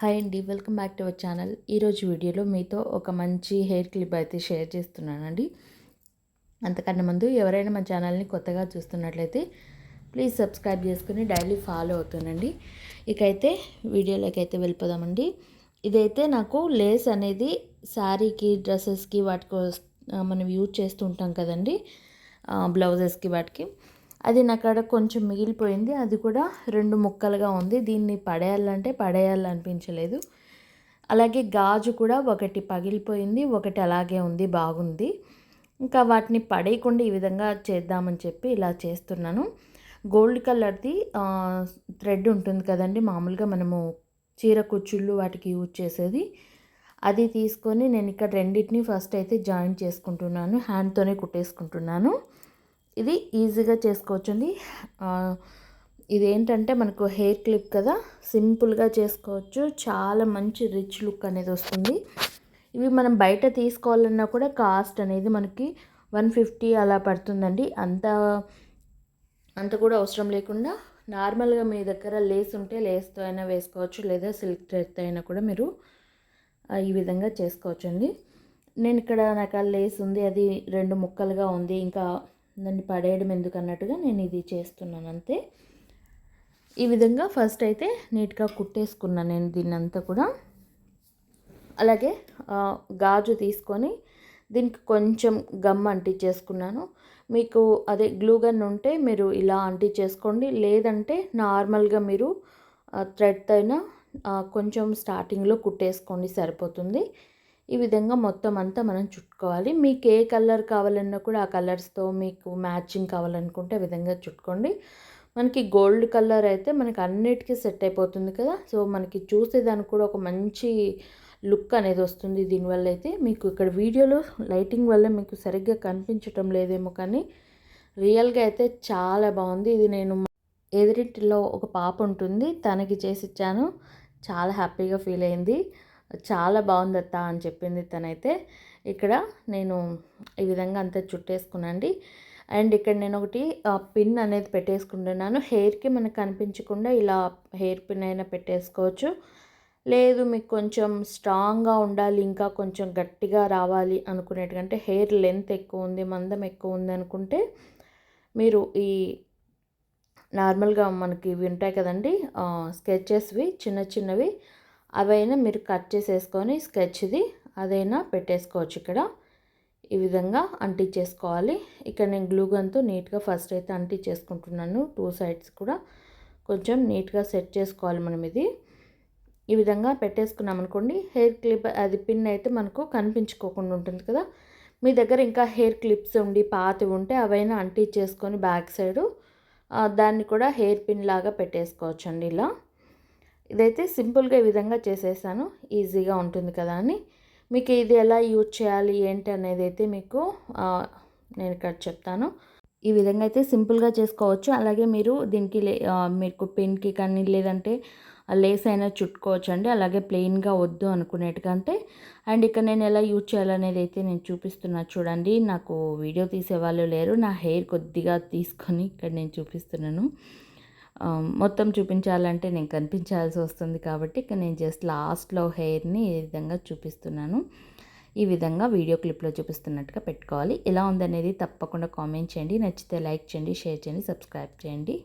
Hi అండి welcome back to our channel. ఈరోజు వీడియోలో మీతో ఒక మంచి హెయిర్ క్లిప్ అయితే షేర్ చేస్తున్నానండి. అంతకన్నా ముందు ఎవరైనా మా ఛానల్ని కొత్తగా చూస్తున్నట్లయితే ప్లీజ్ సబ్స్క్రైబ్ చేసుకుని డైలీ ఫాలో అవుతానండి ఇకైతే వీడియోలోకి అయితే వెళ్ళిపోదామండి. ఇదైతే నాకు లేస్ అనేది శారీకి డ్రెస్సెస్కి వాటికి మనం యూజ్ చేస్తూ ఉంటాం కదండి బ్లౌజెస్కి వాటికి. అది నాకాడ కొంచెం మిగిలిపోయింది. అది కూడా రెండు ముక్కలుగా ఉంది. దీన్ని పడేయాలంటే పడేయాలనిపించలేదు. అలాగే గాజు కూడా ఒకటి పగిలిపోయింది. ఒకటి అలాగే ఉంది బాగుంది. ఇంకా వాటిని పడేయకుండా ఈ విధంగా చేద్దామని చెప్పి ఇలా చేస్తున్నాను. గోల్డ్ కలర్ది థ్రెడ్ ఉంటుంది కదండి. మామూలుగా మనము చీర కుచ్చుళ్ళు వాటికి యూజ్ చేసేది. అది తీసుకొని నేను ఇక్కడ రెండింటిని ఫస్ట్ అయితే జాయిన్ చేసుకుంటున్నాను. హ్యాండ్తోనే కుట్టేసుకుంటున్నాను. ఇది ఈజీగా చేసుకోవచ్చండి. ఇదేంటంటే మనకు హెయిర్ క్లిప్ కదా సింపుల్గా చేసుకోవచ్చు. చాలా మంచి రిచ్ లుక్ అనేది వస్తుంది. ఇవి మనం బయట తీసుకోవాలన్నా కూడా కాస్ట్ అనేది మనకి వన్ ఫిఫ్టీ అలా పడుతుందండి. అంత అంత కూడా అవసరం లేకుండా నార్మల్గా మీ దగ్గర లేస్ ఉంటే లేస్తో అయినా వేసుకోవచ్చు లేదా సిల్క్ థ్రెడ్తో అయినా కూడా మీరు ఈ విధంగా చేసుకోవచ్చండి. నేను ఇక్కడ నాకు లేస్ ఉంది అది రెండు ముక్కలుగా ఉంది ఇంకా దాన్ని పడేయడం ఎందుకు అన్నట్టుగా నేను ఇది చేస్తున్నాను అంతే. ఈ విధంగా ఫస్ట్ అయితే నీట్గా కుట్టేసుకున్నాను నేను దీన్ని అంతా కూడా. అలాగే గాజు తీసుకొని దీనికి కొంచెం గమ్ అంటించేసుకున్నాను. మీకు అదే గ్లూ గన్ ఉంటే మీరు ఇలా అంటించేసుకోండి. లేదంటే నార్మల్గా మీరు థ్రెడ్ అయినా కొంచెం స్టార్టింగ్లో కుట్టేసుకోండి సరిపోతుంది. ఈ విధంగా మొత్తం అంతా మనం చుట్టుకోవాలి. మీకు ఏ కలర్ కావాలన్నా కూడా ఆ కలర్స్తో మీకు మ్యాచింగ్ కావాలనుకుంటే ఆ విధంగా చుట్టుకోండి. మనకి గోల్డ్ కలర్ అయితే మనకి అన్నిటికీ సెట్ అయిపోతుంది కదా. సో మనకి చూసేదానికి కూడా ఒక మంచి లుక్ అనేది వస్తుంది దీనివల్ల అయితే. మీకు ఇక్కడ వీడియోలో లైటింగ్ వల్ల మీకు సరిగ్గా కనిపించటం లేదేమో కానీ రియల్గా అయితే చాలా బాగుంది. ఇది నేను ఎదురింటిలో ఒక పాప ఉంటుంది. తనకి చేసి ఇచ్చాను చాలా హ్యాపీగా ఫీల్ అయింది. చాలా బాగుంది అత్త అని చెప్పింది తనైతే. ఇక్కడ నేను ఈ విధంగా అంతా చుట్టేసుకున్నాండి అండ్ ఇక్కడ నేను ఒకటి పిన్ అనేది పెట్టేసుకుంటున్నాను. హెయిర్కి మనకు కనిపించకుండా ఇలా హెయిర్ పిన్ అయినా పెట్టేసుకోవచ్చు. లేదు మీకు కొంచెం స్ట్రాంగ్గా ఉండాలి ఇంకా కొంచెం గట్టిగా రావాలి అనుకునేటంటే హెయిర్ లెంత్ ఎక్కువ ఉంది మందం ఎక్కువ ఉంది అనుకుంటే మీరు ఈ నార్మల్గా మనకి ఇవి ఉంటాయి కదండి స్కెచెస్వి చిన్న చిన్నవి అవైనా మీరు కట్ చేసేసుకొని స్కెచ్ది అదైనా పెట్టేసుకోవచ్చు ఇక్కడ. ఈ విధంగా అంటించేసుకోవాలి ఇక్కడ నేను గ్లూగన్తో నీట్గా ఫస్ట్ అయితే అంటించేసుకుంటున్నాను టూ సైడ్స్ కూడా కొంచెం నీట్గా సెట్ చేసుకోవాలి మనం ఇది. ఈ విధంగా పెట్టేసుకున్నాం అనుకోండి హెయిర్ క్లిప్ అది పిన్ అయితే మనకు కనిపించుకోకుండా ఉంటుంది కదా. మీ దగ్గర ఇంకా హెయిర్ క్లిప్స్ ఉండి పాతి ఉంటే అవైనా అంటించేసుకొని బ్యాక్ సైడు దాన్ని కూడా హెయిర్ పిన్ లాగా పెట్టేసుకోవచ్చు అండి ఇలా. ఇదైతే సింపుల్గా ఈ విధంగా చేసేసాను. ఈజీగా ఉంటుంది కదా అని. మీకు ఇది ఎలా యూజ్ చేయాలి ఏంటి అనేది అయితే మీకు నేను ఇక్కడ చెప్తాను. ఈ విధంగా అయితే సింపుల్గా చేసుకోవచ్చు. అలాగే మీరు దీనికి మీకు పెన్కి కానీ లేదంటే లేస్ అయినా చుట్టుకోవచ్చు అండి. అలాగే ప్లెయిన్గా వద్దు అనుకునేటికంటే అండ్ ఇక్కడ నేను ఎలా యూజ్ చేయాలనేది అయితే నేను చూపిస్తున్నా చూడండి. నాకు వీడియో తీసే వాళ్ళు లేరు. నా హెయిర్ కొద్దిగా తీసుకొని ఇక్కడ నేను చూపిస్తున్నాను. మొత్తం చూపించాలంటే నేను కనిపించాల్సి వస్తుంది కాబట్టి ఇక నేను జస్ట్ లాస్ట్లో హెయిర్ని ఈ విధంగా చూపిస్తున్నాను. ఈ విధంగా వీడియో క్లిప్లో చూపిస్తున్నట్టుగా పెట్టుకోవాలి. ఎలా ఉందనేది తప్పకుండా కామెంట్ చేయండి. నచ్చితే లైక్ చేయండి షేర్ చేయండి సబ్స్క్రైబ్ చేయండి.